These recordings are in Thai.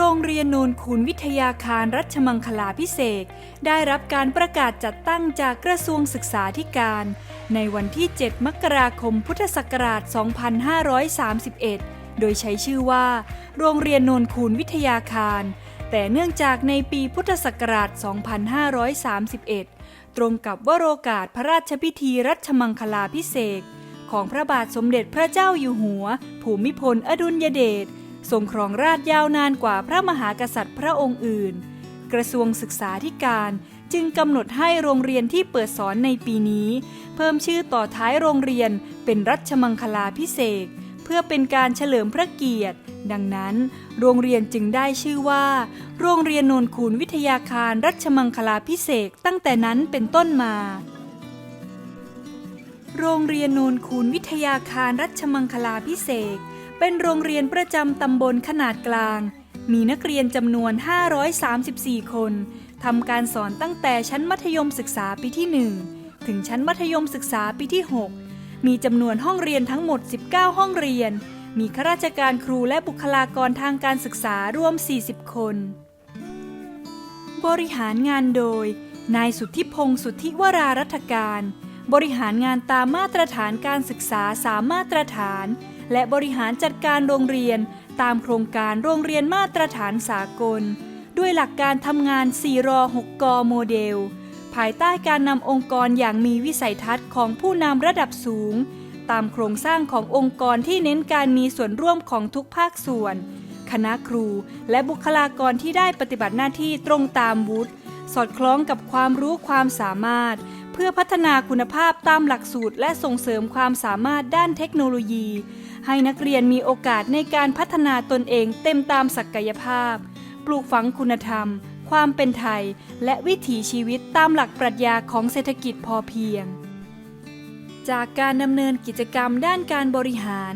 โรงเรียนโนนคูนวิทยาคารรัชมังคลาพิเศษได้รับการประกาศจัดตั้งจากกระทรวงศึกษาธิการ ในวันที่ 7 มกราคมพุทธศักราช 2531 โดยใช้ชื่อว่า โรงเรียนโนนคูนวิทยาคาร แต่เนื่องจากในปีพุทธศักราช 2531 ตรงกับวโรกาสพระราชพิธีรัชมังคลาพิเศษของพระบาทสมเด็จพระเจ้าอยู่หัว ภูมิพลอดุลยเดช ทรงครองราชยาวนานกว่าพระมหากษัตริย์พระองค์อื่น กระทรวงศึกษาธิการจึงกำหนดให้โรงเรียนที่เปิดสอนในปีนี้ เพิ่มชื่อต่อท้ายโรงเรียนเป็นรัชมังคลาพิเศษเพื่อเป็นการเฉลิมพระเกียรติ ดังนั้น โรงเรียนจึงได้ชื่อว่า โรงเรียนโนนคูนวิทยาคารรัชมังคลาพิเศษตั้งแต่นั้นเป็นต้นมาโรงเรียนโนนคูนวิทยาคารรัชมังคลาพิเศษ เป็นโรงเรียนประจำตำบลขนาดกลาง มีนักเรียนจำนวน 534 คน ทำการสอนตั้งแต่ชั้นมัธยมศึกษาปีที่ 1 ถึงชั้นมัธยมศึกษาปีที่ 6 มีจำนวนห้องเรียนทั้งหมด 19 ห้องเรียน มีข้าราชการครูและบุคลากรทางการศึกษารวม 40 คน บริหารงานโดย นายสุทธิพงศ์สุทธิวรารัฐการ บริหารงานตามมาตรฐานการศึกษาสามมาตรฐาน และบริหารจัดการโรงเรียน ตามโครงการโรงเรียนมาตรฐานสากล ด้วยหลักการทำงาน 4 รอ 6 กโมเดล ภายใต้การนำองค์กรอย่างมีวิสัยทัศน์ของผู้นำระดับสูง ตามโครงสร้างขององค์กรที่เน้นการมีส่วนร่วมของทุกภาคส่วน คณะครู และบุคลากรที่ได้ปฏิบัติหน้าที่ตรงตามวุฒิสอดคล้องกับความรู้ความสามารถ เพื่อพัฒนาคุณภาพตามหลักสูตร และส่งเสริมความสามารถด้านเทคโนโลยี ให้นักเรียนมีโอกาสในการพัฒนาตนเองเต็มตามศักยภาพ ปลูกฝังคุณธรรม ความเป็นไทย และวิถีชีวิตตามหลักปรัชญาของเศรษฐกิจพอเพียง จากการดำเนินกิจกรรมด้านการบริหาร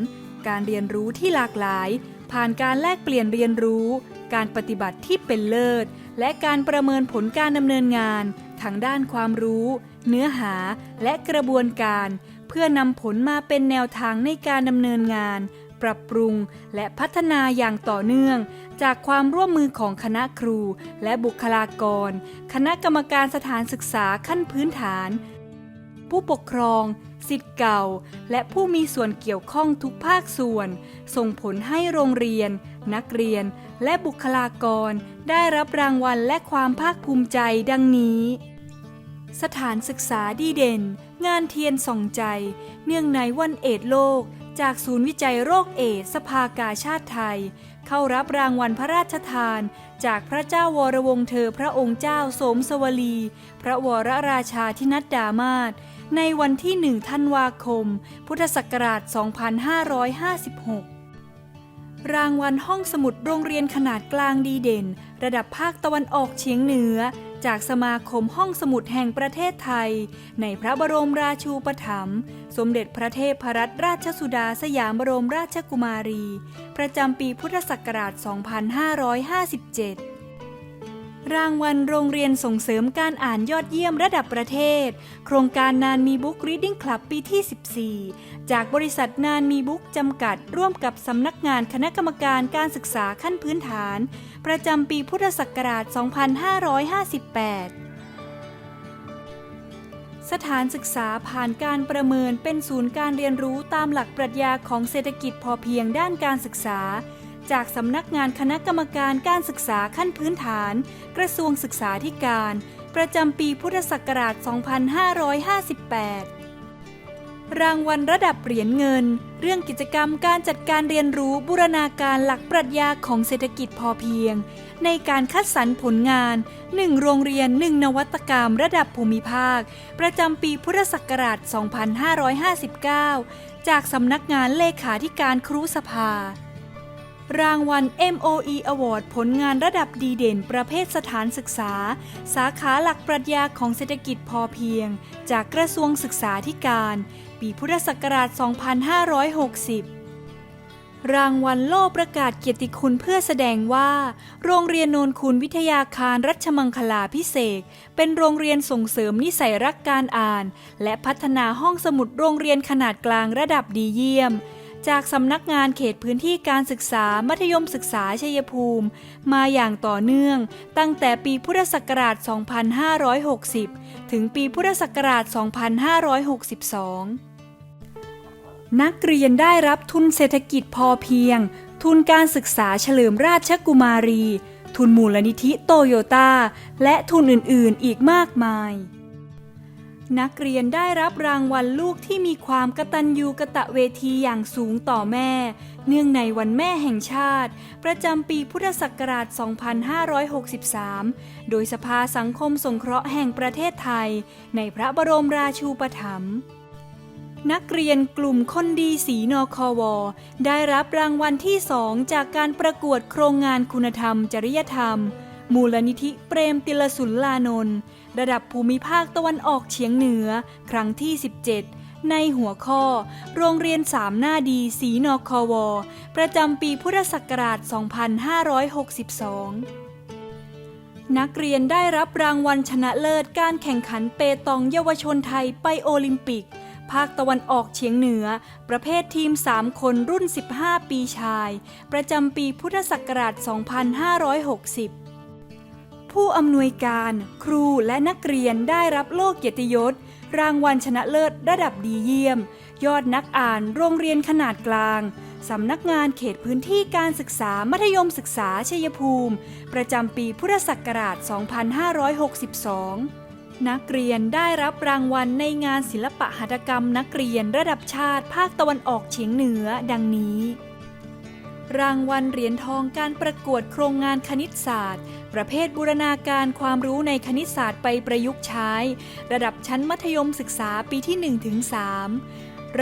การเรียนรู้ที่หลากหลาย ผ่านการแลกเปลี่ยนเรียนรู้ การปฏิบัติที่เป็นเลิศ และการประเมินผลการดำเนินงาน ทางด้านความรู้ เนื้อหาและกระบวนการ เพื่อนำผลมาเป็นแนวทางในการดำเนินงาน ปรับปรุงและพัฒนาอย่างต่อเนื่อง จากความร่วมมือของคณะครู และบุคลากร คณะกรรมการสถานศึกษาขั้นพื้นฐาน ผู้ปกครองสิทธิ์เก่า และผู้มีส่วนเกี่ยวข้องทุกภาคส่วน ส่งผลให้โรงเรียน นักเรียน และบุคลากร ได้รับรางวัลและความภาคภูมิใจดังนี้ สถานศึกษาดีเด่น งานเทียนส่องใจ เนื่องในวันเอดโลก จากศูนย์วิจัยโรคเอดสภากาชาติไทย เข้ารับรางวัลพระราชทาน จากพระเจ้าวรวงเธอพระองค์เจ้าสมสวลี พระวรราชาธินัดดามาศในวันที่หนึ่งธันวาคม พุทธศักราช 2556 รางวัลห้องสมุดโรงเรียนขนาดกลางดีเด่น ระดับภาคตะวันออกเฉียงเหนือ จากสมาคมห้องสมุดแห่งประเทศไทย ในพระบรมราชูปถัมภ์สมเด็จพระเทพรัตนราชสุดาสยามบรมราชกุมารี ประจำปีพุทธศักราช 2557 รางวัลโรงเรียนส่งเสริมการอ่านยอดเยี่ยมระดับประเทศ โครงการนานมีบุ๊กรีดดิ้งคลับปีที่ 14 จากบริษัทนานมีบุ๊กจำกัด ร่วมกับสำนักงานคณะกรรมการการศึกษาขั้นพื้นฐาน ประจำปีพุทธศักราช 2558 สถานศึกษาผ่านการประเมินเป็นศูนย์การเรียนรู้ตามหลักปรัชญาของเศรษฐกิจพอเพียงด้านการศึกษา จากสำนักงานคณะกรรมการการศึกษาขั้นพื้นฐาน กระทรวงศึกษาธิการ ประจำปีพุทธศักราช 2558 รางวัลระดับเหรียญเงิน เรื่องกิจกรรมการจัดการเรียนรู้บูรณาการหลักปรัชญาของเศรษฐกิจพอเพียง ในการคัดสรรผลงาน 1 โรงเรียน 1 นวัตกรรมระดับภูมิภาค ประจำปีพุทธศักราช 2559 จากสำนักงานเลขาธิการครูสภา รางวัล MOE Award ผลงานระดับดีเด่นประเภทสถานศึกษา สาขาหลักปรัชญาของเศรษฐกิจพอเพียง จากกระทรวงศึกษาธิการ ปีพุทธศักราช 2560 รางวัลโล่ประกาศเกียรติคุณเพื่อแสดงว่า โรงเรียนโนนคุณวิทยาคารรัชมังคลาพิเศษเป็นโรงเรียนส่งเสริมนิสัยรักการอ่าน และพัฒนาห้องสมุดโรงเรียนขนาดกลางระดับดีเยี่ยม จากสำนักงานเขตพื้นที่การศึกษามัธยมศึกษาชัยภูมิ มาอย่างต่อเนื่อง ตั้งแต่ปีพุทธศักราช 2560 ถึงปีพุทธศักราช 2562 นักเรียนได้รับทุนเศรษฐกิจพอเพียง ทุนการศึกษาเฉลิมราชกุมารี ทุนมูลนิธิโตโยต้า และทุนอื่น ๆ อีกมากมาย นักเรียนได้รับรางวัลลูกที่มีความกตัญญูกะตะเวทีอย่างสูงต่อแม่ เนื่องในวันแม่แห่งชาติ ประจำปีพุทธศักราช 2563 โดยสภาสังคมสงเคราะห์แห่งประเทศไทย ในพระบรมราชูปถัมภ์นักเรียนกลุ่มคนดีสีนคว ได้รับรางวัลที่สองจากการประกวดโครงงานคุณธรรม จริยธรรม มูลนิธิเปรมติลสุนลานนท์ระดับภูมิภาคตะวันออกเฉียงเหนือ ครั้งที่ 17 ในหัวข้อ โรงเรียนสามหน้าดีสีนคอวประจำปีพุทธศักราช 2562 นักเรียนได้รับรางวัลชนะเลิศการแข่งขันเปตองเยาวชนไทยไปโอลิมปิก ภาคตะวันออกเฉียงเหนือ ประเภททีม 3 คนรุ่น 15 ปีชาย ประจำปีพุทธศักราช 2560 ผู้อำนวยการครูและนักเรียนได้รับโลกเกียรติยศ รางวัลชนะเลิศระดับดีเยี่ยม ยอดนักอ่านโรงเรียนขนาดกลางสำนักงานเขตพื้นที่การศึกษามัธยมศึกษาชัยภูมิ ประจำปีพุทธศักราช 2562 นักเรียนได้รับรางวัลในงานศิลปะหัตถกรรมนักเรียนระดับชาติภาคตะวันออกเฉียงเหนือดังนี้ รางวัลเหรียญทองการประกวดโครงงานคณิตศาสตร์ ประเภทบูรณาการความรู้ในคณิตศาสตร์ไปประยุกต์ใช้ ระดับชั้นมัธยมศึกษาปีที่1ถึง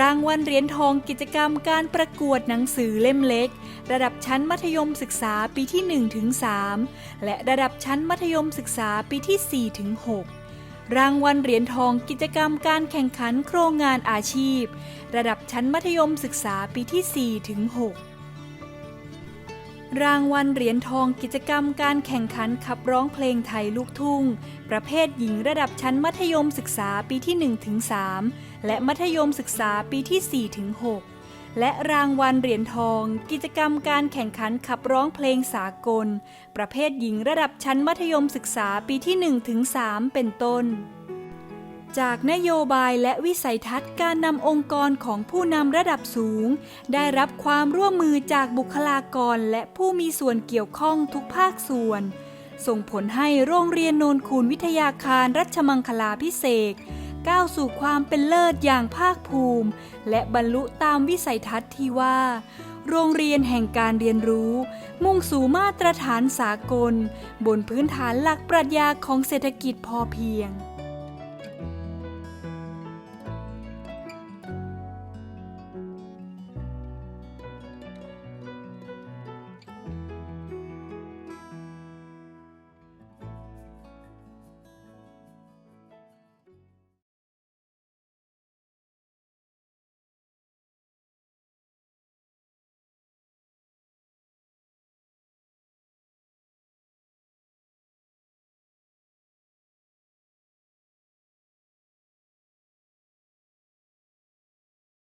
รางวัลเหรียญทองกิจกรรมการประกวดหนังสือเล่มเล็ก ระดับชั้นมัธยมศึกษาปีที่ 1 ถึง 3 และระดับชั้นมัธยมศึกษาปีที่ 4 ถึง 6 รางวัลเหรียญทองกิจกรรมการแข่งขันโครงงานอาชีพ ระดับชั้นมัธยมศึกษาปีที่ 4 ถึง 6 รางวัลเหรียญทองกิจกรรมการแข่งขันขับร้องเพลงไทยลูกทุ่ง ประเภทหญิงระดับชั้นมัธยมศึกษาปีที่1ถึง3และมัธยมศึกษาปีที่4ถึง6และรางวัลเหรียญทอง กิจกรรมการแข่งขันขับร้องเพลงสากล ประเภทหญิงระดับชั้นมัธยมศึกษาปีที่1ถึง3เป็นต้น จากนโยบายและวิสัยทัศน์การนำองค์กรของผู้นำระดับสูง ได้รับความร่วมมือจากบุคลากรและผู้มีส่วนเกี่ยวข้องทุกภาคส่วน ส่งผลให้โรงเรียนโนนคูนวิทยาคารรัชมังคลาพิเศษกก้าวสู่ความเป็นเลิศอย่างภาคภูมิ และบรรลุตามวิสัยทัศน์ที่ว่า โรงเรียนแห่งการเรียนรู้ มุ่งสู่มาตรฐานสากล บนพื้นฐานหลักปรัชญาของเศรษฐกิจพอเพียง